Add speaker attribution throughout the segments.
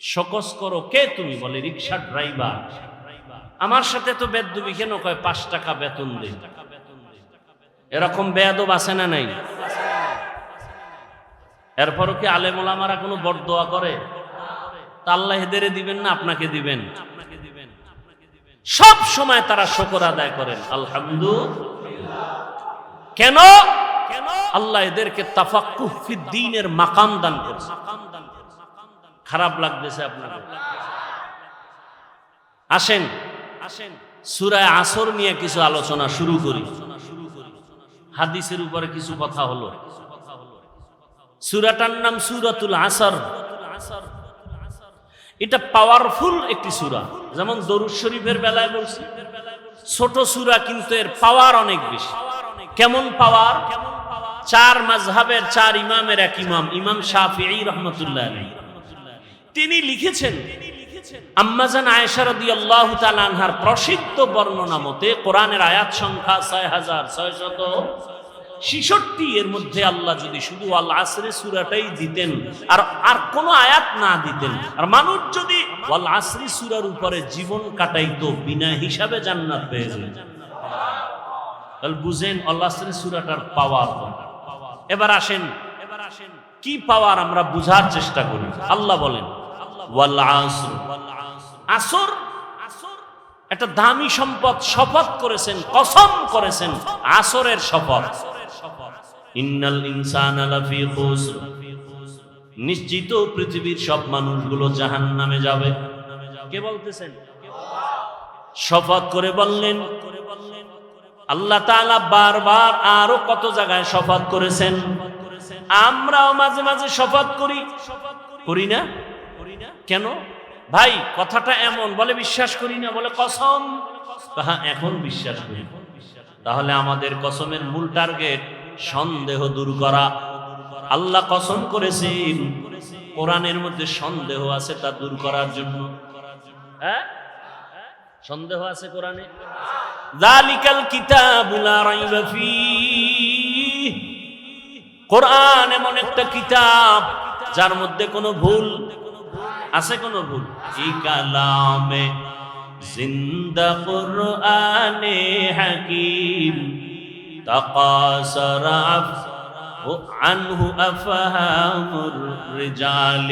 Speaker 1: সকস করো, কে তুমি? বলে রিক্সা ড্রাইভার। আমার সাথে তো বেদবি, কেন কয়, পাঁচ টাকা বেতন দে। এরকম বেয়াদব আছে না নাই? এরপরও কি আলেমোলামারা কোনো বরদোয়া করে? আল্লাহ দিবেন না, আপনাকে দিবেন? সব সময় তারা শকর আদায় করেন। আলহামদুলিল্লাহ। কেন? আল্লাহ এদেরকে তাফাক্কুহ মাকাম দান করছে খারাপ লাগতেছে আপনাদের। আসেন আসেন। সুরায় আসর নিয়ে কিছু আলোচনা শুরু করি। হাদিসের উপরে কিছু কথা হলো। সুরাটার নাম সুরাতুল আসর। এটা পাওয়ারফুল একটি সুরা। যেমন দরুদ শরীফের বেলায় বলছি, ছোট সুরা কিন্তু এর পাওয়ার অনেক বেশি। কেমন পাওয়ার চার মাঝহাবের চার ইমামের এক ইমাম ইমাম শাফি রহমতুল্লাহ আলাইহি। তিনি লিখেছেন আম্মাজান আয়েশা রাদিয়াল্লাহু তাআলা আনহার প্রসিদ্ধ বর্ণনা মতে কোরআনের আয়াত সংখ্যা ছয় হাজার ছয়শত ছিষট্টি। এর মধ্যে আল্লাহ যদি শুধু আল আসরে সুরাটাই দিতেন আর আর কোন আয়াত না দিতেন, আর মানুষ যদি ওয়াল আসরি সুরার উপরে জীবন কাটাইতো বিনা হিসাবে জান্নাত পেয়ে যেত। তাহলে বুঝেন আল্লাহ আসরি সুরাটার পাওয়ার এবার আসেন এবার আসেন, কি পাওয়ার আমরা বুঝার চেষ্টা করি? আল্লাহ বলেন ওয়াল আসর। আসর একটা দামি সম্পদ শপথ করেছেন, কসম করেছেন, আসরের শপথ। ইন্নাল ইনসানা নিশ্চিত পৃথিবীর সব মানুষগুলো জাহান্নামে যাবে। কে বলতেছেন? শপথ করে বললেন, আল্লাহ তাআলা বারবার আরও কত জায়গায় শপথ করেছেন। আমরাও মাঝে মাঝে শপথ করি। শপথ করি না? কেন? ভাই, কথাটা এমন, বলে বিশ্বাস করি না, বলে কসম। হ্যাঁ এখন বিশ্বাস করি। তাহলে আমাদের কসমের মূল টার্গেট সন্দেহ দূর করা। আল্লাহ কসম করেছেন, কোরআনের মধ্যে সন্দেহ আছে তা দূর করার জন্য। হ্যাঁ? সন্দেহ আছে কোরআনে? জালিকাল কিতাবুল রাইবা কোরআন এমন একটা কিতাব যার মধ্যে কোনো ভুল আছে কোনো ভুল এই কালামে জিন্দা কোরআনে হাকিম তাকাসার عنه أفهام الرجال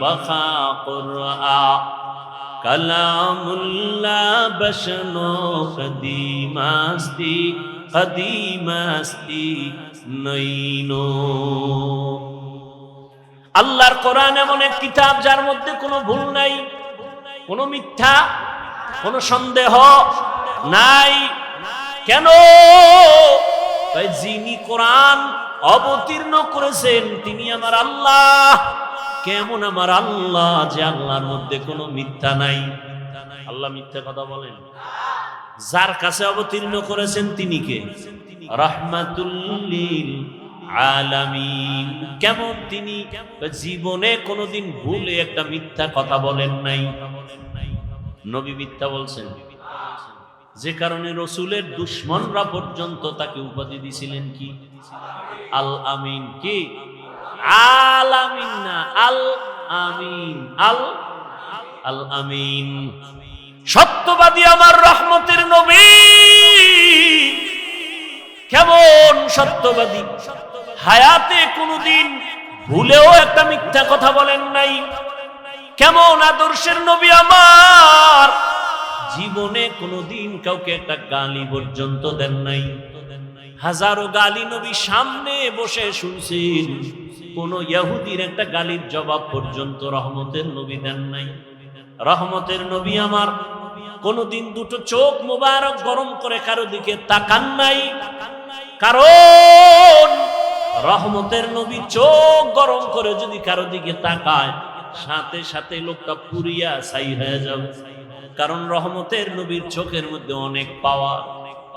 Speaker 1: بخا قرآن কালামুল্লাহ বসনো কদিমাস্তি কদিমাস্তি নইনো আল্লাহর কোরআন এমন এক কিতাব যার মধ্যে কোনো ভুল নাই, কোনো মিথ্যা, কোনো সন্দেহ নাই। কেন? যিনি কোরআন অবতীর্ণ করেছেন, তিনি আমার আল্লাহ। কেমন আমার আল্লাহ যে আল্লাহর মধ্যে কোনো মিথ্যা নাই? আল্লাহ মিথ্যা কথা বলেন। যার কাছে অবতীর্ণ করেছেন তিনি কে? রহমাতুল্লিল আলামিন। কেমন তিনি? জীবনে কোনোদিন ভুলে একটা মিথ্যা কথা বলেন নাই। নবী মিথ্যা বলছেন। যে কারণে রসুলের দুশ্মনরা পর্যন্ত তাকে উপাধি দিছিলেন কি? আল আমিন কি? আল আমিন না আল আমিন আল আল আমিন সত্যবাদী আমার রহমতের নবী। কেমন সত্যবাদী? হায়াতে কোনদিন ভুলেও একটা মিথ্যা কথা বলেন নাই। কেমন আদর্শের নবী আমার? জীবনে কোনদিন কাউকে একটা গালি পর্যন্ত দেন নাই। হাজারো গালি নবী সামনে বসে শুনছেন। কোন ইহুদির একটা গালির জবাব পর্যন্ত রহমতের নবী দেন নাই। রহমতের নবী আমার, কোনদিন দুটো চোখ মোবারক গরম করে কারও দিকে তাকান নাই। কারণ রহমতের নবী চোখ গরম করে যদি কারো দিকে তাকায় সাথে সাথে লোকটা পুরিয়া ছাই হয়ে যাবে কারণ রহমতের নবীর চোখের মধ্যে অনেক পাওয়া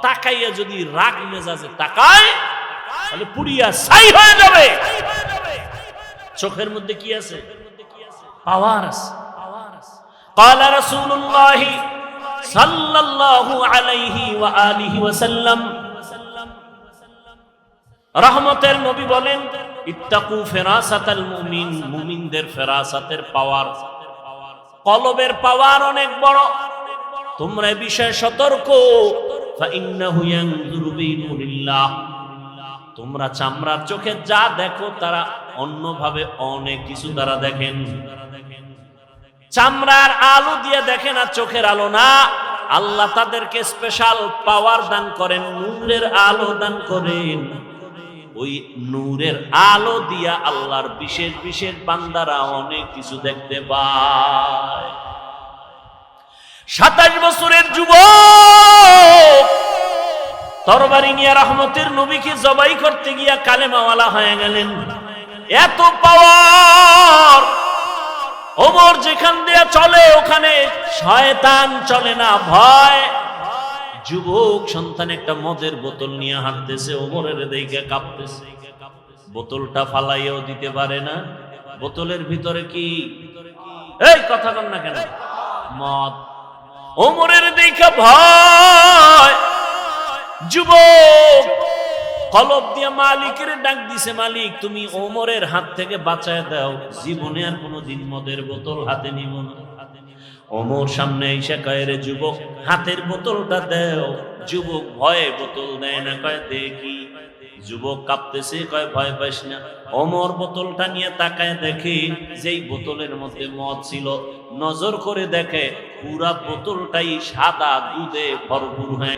Speaker 1: তাকাইয়া যদি রাগ মেজাজে তাকায় তাহলে পুরিয়া ছাই হয়ে যাবে চোখের মধ্যে কি আছে পাওয়ার আছে قال رسول الله صلى الله عليه وآله وسلم রহমতের নবী বলেন, ইত্তাকু ফেরাসাতাল মুমিন, মুমিনদের ফেরাসাতের পাওয়ার। কলবের পাওয়ার অনেক বড়। তোমরা বিষয়ে সতর্ক। তোমরা চামড়ার চোখে যা দেখো, তারা অন্যভাবে অনেক কিছু তারা দেখেন। চামড়ার আলো দিয়ে দেখে না, চোখের আলো না। আল্লাহ তাদেরকে স্পেশাল পাওয়ার দান করেন, নূরের আলো দান করেন। ওই নূরের আলো দিয়া আল্লাহর বিশেষ বিশেষ বান্দারা অনেক কিছু দেখতে পায়। সাতাশ বছরের যুবক, তরবারি নিয়ে রহমতের নবীকে জবাই করতে গিয়া কালেমাওয়ালা হয়ে গেলেন। এত পাওয়ার ওমর যেখান দিয়ে চলে, ওখানে শয়তান চলে না, ভয় যুবক সন্তান একটা মদের বোতল নিয়ে হাঁটতেছে, ওমরের দিকে কাঁপতেছে। বোতলটা ফালাইয়াও দিতে পারে না। বোতলের ভিতরে কি? এই কথা কন না কেন? মদ। ওমরের দিকে ভয় যুবক, কলব দিয়ে মালিকের ডাক দিছে, মালিক, তুমি ওমরের হাত থেকে বাঁচায় দাও। জীবনে আর কোনোদিন মদের বোতল হাতে নিব না। ওমর সামনে এসে কয় যুবক, হাতের বোতলটা দেও। যুবক ভয়ে বোতল দেয় না, কয়, দেখি। যুবক কাঁপতেছে, কয়, ভয় পাইস না। অমর বোতলটা নিয়ে তাকায় দেখে যেই বোতলের মধ্যে মদ ছিল, নজর করে দেখে পুরা বোতলটাই সাদা দুধে ভরপুর হয়ে